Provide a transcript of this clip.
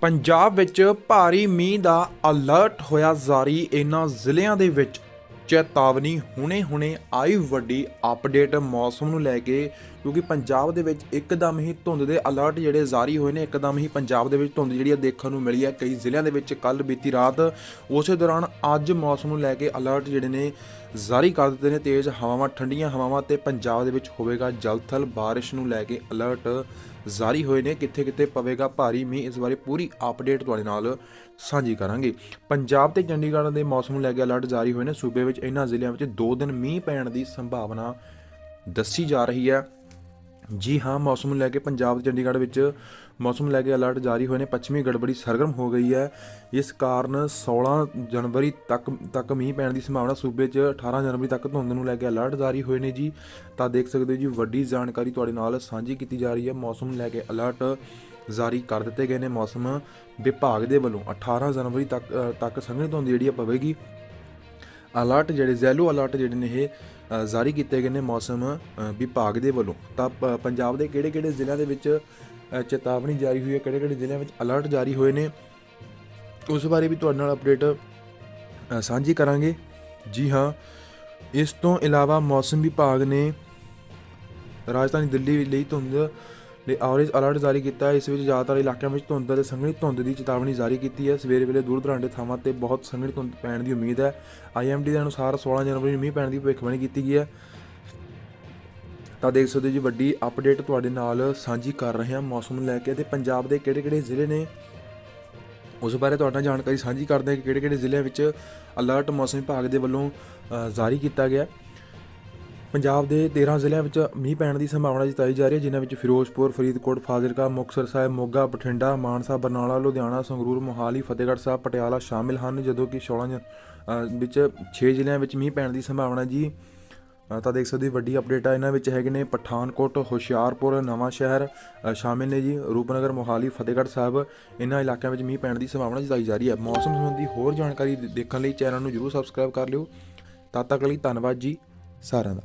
ਪੰਜਾਬ ਵਿੱਚ ਭਾਰੀ ਮੀਂਹ ਦਾ ਅਲਰਟ ਹੋਇਆ ਜਾਰੀ। ਇਹਨਾਂ ਜ਼ਿਲ੍ਹਿਆਂ ਦੇ ਵਿੱਚ ਚੇਤਾਵਨੀ ਹੁਣੇ-ਹੁਣੇ ਆਈ ਵੱਡੀ ਅਪਡੇਟ ਮੌਸਮ ਨੂੰ ਲੈ ਕੇ। ਕਿਉਂਕਿ ਪੰਜਾਬ ਦੇ ਵਿੱਚ ਇੱਕਦਮ ਹੀ ਧੁੰਦ ਦੇ ਅਲਰਟ ਜਿਹੜੇ ਜਾਰੀ ਹੋਏ ਨੇ, ਇੱਕਦਮ ਹੀ ਪੰਜਾਬ ਦੇ ਵਿੱਚ ਧੁੰਦ ਜਿਹੜੀ ਆ ਦੇਖਣ ਨੂੰ ਮਿਲੀ ਹੈ। ਕਈ ਜ਼ਿਲ੍ਹਿਆਂ ਦੇ ਵਿੱਚ ਕੱਲ ਬੀਤੀ ਰਾਤ ਉਸੇ ਦੌਰਾਨ ਅੱਜ ਮੌਸਮ ਨੂੰ ਲੈ ਕੇ ਅਲਰਟ ਜਿਹੜੇ ਨੇ ਜਾਰੀ ਕਰ ਦਿੱਤੇ ਨੇ। ਤੇਜ਼ ਹਵਾਵਾਂ, ਠੰਡੀਆਂ ਹਵਾਵਾਂ ਤੇ ਪੰਜਾਬ ਦੇ ਵਿੱਚ ਹੋਵੇਗਾ ਜਲਥਲ। ਬਾਰਿਸ਼ ਨੂੰ ਲੈ ਕੇ ਅਲਰਟ ਜਾਰੀ ਹੋਏ ਨੇ। ਕਿੱਥੇ ਕਿੱਥੇ ਪਵੇਗਾ ਭਾਰੀ ਮੀਂਹ, ਇਸ ਬਾਰੇ ਪੂਰੀ ਅਪਡੇਟ ਤੁਹਾਡੇ ਨਾਲ ਸਾਂਝੀ ਕਰਾਂਗੇ। ਪੰਜਾਬ ਤੇ ਚੰਡੀਗੜ੍ਹ ਦੇ ਮੌਸਮ ਨੂੰ ਲੈ ਕੇ ਅਲਰਟ ਜਾਰੀ ਹੋਏ ਨੇ। ਸੂਬੇ ਵਿੱਚ ਇਹਨਾਂ ਜ਼ਿਲ੍ਹਿਆਂ ਵਿੱਚ 2 ਦਿਨ ਮੀਂਹ ਪੈਣ ਦੀ ਸੰਭਾਵਨਾ ਦੱਸੀ ਜਾ ਰਹੀ ਹੈ। ਜੀ ਹਾਂ, ਮੌਸਮ ਨੂੰ ਲੈ ਕੇ ਪੰਜਾਬ ਤੇ ਚੰਡੀਗੜ੍ਹ ਵਿੱਚ ਮੌਸਮ ਨੂੰ ਲੈ ਕੇ ਅਲਰਟ ਜਾਰੀ ਹੋਏ ਨੇ। ਪੱਛਮੀ ਗੜਬੜੀ ਸਰਗਰਮ ਹੋ ਗਈ ਹੈ। ਇਸ ਕਾਰਨ 16 ਜਨਵਰੀ ਤੱਕ ਤੱਕ ਮੀਂਹ ਪੈਣ ਦੀ ਸੰਭਾਵਨਾ ਸੂਬੇ 'ਚ 18 ਜਨਵਰੀ ਤੱਕ ਧੁੰਦ ਨੂੰ ਲੈ ਕੇ ਅਲਰਟ ਜਾਰੀ ਹੋਏ ਨੇ ਜੀ। ਤਾਂ ਦੇਖ ਸਕਦੇ ਹੋ ਜੀ, ਵੱਡੀ ਜਾਣਕਾਰੀ ਤੁਹਾਡੇ ਨਾਲ ਸਾਂਝੀ ਕੀਤੀ ਜਾ ਰਹੀ ਹੈ। ਮੌਸਮ ਨੂੰ ਲੈ ਕੇ ਅਲਰਟ ਜਾਰੀ ਕਰ ਦਿੱਤੇ ਗਏ ਨੇ ਮੌਸਮ ਵਿਭਾਗ ਦੇ ਵੱਲੋਂ। 18 ਜਨਵਰੀ ਤੱਕ ਤੱਕ ਸੰਘਣੀ ਧੁੰਦ ਜਿਹੜੀ ਆ ਪਵੇਗੀ। ਅਲਰਟ ਜਿਹੜੇ ਜ਼ੈਲੋ ਅਲਰਟ ਜਿਹੜੇ ਨੇ ਇਹ ਜਾਰੀ ਕੀਤੇ ਗਏ ਨੇ ਮੌਸਮ ਵਿਭਾਗ ਦੇ ਵੱਲੋਂ। ਤਾਂ, ਪ- ਪੰਜਾਬ ਦੇ ਕਿਹੜੇ-ਕਿਹੜੇ ਜ਼ਿਲ੍ਹਿਆਂ ਦੇ ਵਿੱਚ ਚੇਤਾਵਨੀ ਜਾਰੀ ਹੋਈ ਹੈ, ਕਿਹੜੇ-ਕਿਹੜੇ ਜ਼ਿਲ੍ਹਿਆਂ ਵਿੱਚ ਅਲਰਟ ਜਾਰੀ ਹੋਏ ਨੇ, ਉਸ ਬਾਰੇ ਵੀ ਤੁਹਾਡੇ ਨਾਲ ਅਪਡੇਟ ਸਾਂਝੀ ਕਰਾਂਗੇ। ਜੀ ਹਾਂ, ਇਸ ਤੋਂ ਇਲਾਵਾ ਮੌਸਮ ਵਿਭਾਗ ਨੇ ਰਾਜਧਾਨੀ ਦਿੱਲੀ ਲਈ ਧੁੰਦ ਲਈ ਔਰੇਂਜ ਅਲਰਟ ਜਾਰੀ ਕੀਤਾ ਹੈ। ਇਸ ਵਿੱਚ ਜ਼ਿਆਦਾਤਰ ਇਲਾਕਿਆਂ ਵਿੱਚ ਧੁੰਦ ਅਤੇ ਸੰਘਣੀ ਧੁੰਦ ਦੀ ਚੇਤਾਵਨੀ ਜਾਰੀ ਕੀਤੀ ਹੈ। ਸਵੇਰੇ ਵੇਲੇ ਦੂਰ ਦਰਾਂਡੇ ਥਾਵਾਂ ਤੇ ਬਹੁਤ ਸੰਘਣੀ ਧੁੰਦ ਪੈਣ ਦੀ ਉਮੀਦ ਹੈ। ਆਈਐਮਡੀ ਦੇ ਅਨੁਸਾਰ 16 ਜਨਵਰੀ ਨੂੰ ਮੀਂਹ ਪੈਣ ਦੀ ਭਵਿੱਖਬਾਣੀ ਕੀਤੀ ਗਈ ਹੈ। ਤਾਂ ਦੇਖ ਸਕਦੇ ਹੋ ਜੀ, ਵੱਡੀ ਅਪਡੇਟ ਤੁਹਾਡੇ ਨਾਲ ਸਾਂਝੀ ਕਰ ਰਹੇ ਹਾਂ ਮੌਸਮ ਨੂੰ ਲੈ ਕੇ ਤੇ ਪੰਜਾਬ ਦੇ ਕਿਹੜੇ-ਕਿਹੜੇ ਜ਼ਿਲ੍ਹੇ ਨੇ। ਉਸ ਬਾਰੇ ਤੁਹਾਡਾ ਜਾਣਕਾਰੀ ਸਾਂਝੀ ਕਰਦੇ ਹਾਂ ਕਿ ਕਿਹੜੇ-ਕਿਹੜੇ ਜ਼ਿਲ੍ਹਿਆਂ ਵਿੱਚ ਅਲਰਟ ਮੌਸਮ ਵਿਭਾਗ ਦੇ ਵੱਲੋਂ ਜਾਰੀ ਕੀਤਾ ਗਿਆ ਪੰਜਾਬ ਦੇ 13 ਜ਼ਿਲ੍ਹਿਆਂ ਵਿੱਚ ਮੀਂਹ ਪੈਣ ਦੀ ਸੰਭਾਵਨਾ ਜਤਾਈ ਜਾ ਰਹੀ ਹੈ, ਜਿਨ੍ਹਾਂ ਵਿੱਚ ਫਿਰੋਜ਼ਪੁਰ, ਫਰੀਦਕੋਟ, ਫਾਜ਼ਿਲਕਾ, ਮੁਕਤਸਰ ਸਾਹਿਬ, ਮੋਗਾ, ਬਠਿੰਡਾ, ਮਾਨਸਾ, ਬਰਨਾਲਾ, ਲੁਧਿਆਣਾ, ਸੰਗਰੂਰ, ਮੋਹਾਲੀ, ਫਤਿਹਗੜ੍ਹ ਸਾਹਿਬ, ਪਟਿਆਲਾ ਸ਼ਾਮਿਲ ਹਨ, ਜਦੋਂ ਕਿ 16 ਜ- ਵਿੱਚ 6 ਜ਼ਿਲ੍ਹਿਆਂ ਵਿੱਚ ਮੀਂਹ ਪੈਣ ਦੀ ਸੰਭਾਵਨਾ ਜੀ। ਤਾਂ ਦੇਖ ਸਕਦੇ ਹੋ, ਵੱਡੀ ਅਪਡੇਟ ਆ, ਇਹਨਾਂ ਵਿੱਚ ਹੈਗੇ ਨੇ ਪਠਾਨਕੋਟ, ਹੁਸ਼ਿਆਰਪੁਰ, ਨਵਾਂ ਸ਼ਹਿਰ ਸ਼ਾਮਿਲ ਨੇ ਜੀ, ਰੂਪਨਗਰ, ਮੋਹਾਲੀ, ਫਤਿਹਗੜ੍ਹ ਸਾਹਿਬ, ਇਹਨਾਂ ਇਲਾਕਿਆਂ ਵਿੱਚ ਮੀਂਹ ਪੈਣ ਦੀ ਸੰਭਾਵਨਾ ਜਤਾਈ ਜਾ ਰਹੀ ਹੈ। ਮੌਸਮ ਸੰਬੰਧੀ ਹੋਰ ਜਾਣਕਾਰੀ ਦੇਖਣ ਲਈ ਚੈਨਲ ਨੂੰ ਜਰੂਰ ਸਬਸਕ੍ਰਾਈਬ ਕਰ ਲਿਓ। ਤਦ ਤੱਕ ਲਈ ਧੰਨਵਾਦ ਜੀ। ਸਾਰਿਆਂ ਦਾ